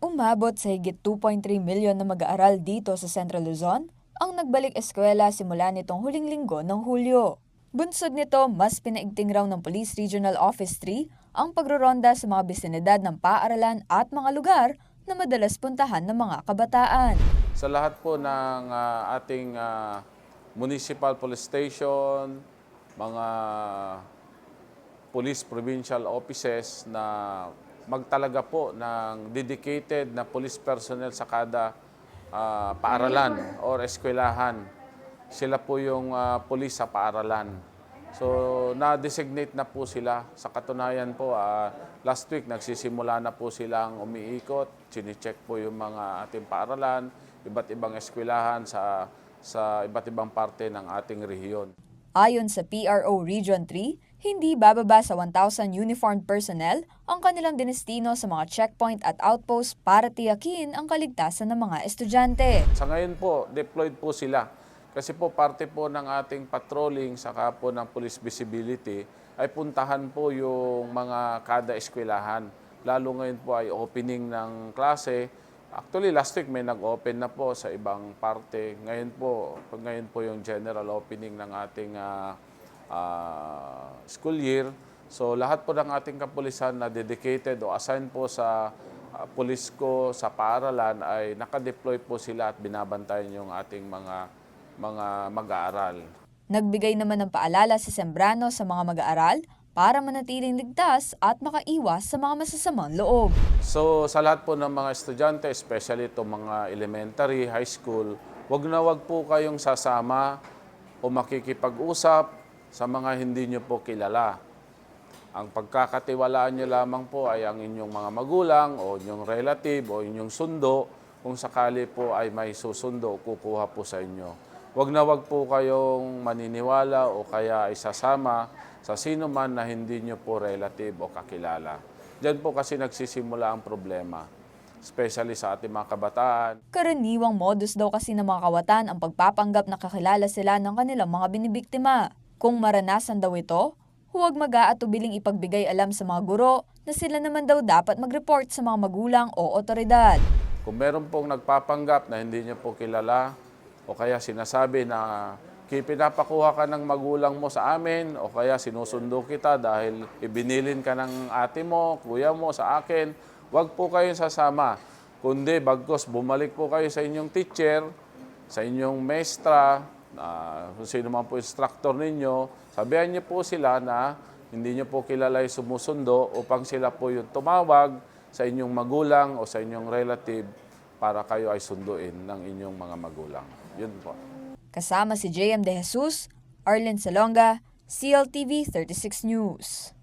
Umabot sa higit 2.3 milyon na mag-aaral dito sa Central Luzon ang nagbalik eskwela simula nitong huling linggo ng Hulyo. Bunsod nito, mas pinaigting raw ng Police Regional Office 3 ang pagroronda sa mga bisinidad ng paaralan at mga lugar na madalas puntahan ng mga kabataan. Sa lahat po ng ah, ating ah, municipal police station, mga police provincial offices na magtalaga po ng dedicated na police personnel sa kada ah, paaralan or eskwelahan. Sila po yung ah, police sa paaralan. So, na-designate na po sila. Sa katunayan po, ah, last week nagsisimula na po silang umiikot. Chine-check po yung mga ating paaralan, iba't ibang eskwelahan sa sa iba't ibang parte ng ating rehiyon. Ayon sa PRO Region 3, hindi bababa sa 1,000 uniformed personnel ang kanilang dinestino sa mga checkpoint at outpost para tiyakin ang kaligtasan ng mga estudyante. Sa ngayon po, deployed po sila. Kasi po parte po ng ating patrolling saka po ng police visibility ay puntahan po yung mga kada eskwelahan. Lalo ngayon po ay opening ng klase. Actually, last week may nag-open na po sa ibang parte. Ngayon po, ngayon po yung general opening ng ating ah, ah, school year. So lahat po ng ating kapulisan na dedicated o assigned po sa ah, pulis ko sa paaralan ay nakadeploy po sila at binabantayan yung ating mga mga mag-aaral. Nagbigay naman ng paalala si Sembrano sa mga mag-aaral para manatiling ligtas at makaiwas sa mga masasamang loob. So sa lahat po ng mga estudyante, especially itong mga elementary, high school, wag na wag po kayong sasama o makikipag-usap sa mga hindi nyo po kilala. Ang pagkakatiwalaan nyo lamang po ay ang inyong mga magulang o inyong relative o inyong sundo kung sakali po ay may susundo kukuha po sa inyo. Huwag na wag po kayong maniniwala o kaya ay sasama sa sino man na hindi nyo po relative o kakilala. Diyan po kasi nagsisimula ang problema, especially sa ating mga kabataan. Karaniwang modus daw kasi ng mga kawatan ang pagpapanggap na kakilala sila ng kanilang mga binibiktima. Kung maranasan daw ito, huwag mag-aatubiling ipagbigay alam sa mga guro na sila naman daw dapat mag-report sa mga magulang o otoridad. Kung meron pong nagpapanggap na hindi niyo po kilala o kaya sinasabi na "Ki- pinapakuha ka ng magulang mo sa amin o kaya sinusundo kita dahil ibinilin ka ng ate mo, kuya mo sa akin, wag po kayong sasama. Kundi bagkos bumalik po kayo sa inyong teacher, sa inyong maestra, ah, kung sino man po instructor ninyo, sabihan niyo po sila na hindi niyo po kilala yung sumusundo upang sila po yung tumawag sa inyong magulang o sa inyong relative para kayo ay sunduin ng inyong mga magulang. Yun po. Kasama si JM De Jesus, Arlen Salonga, CLTV 36 News.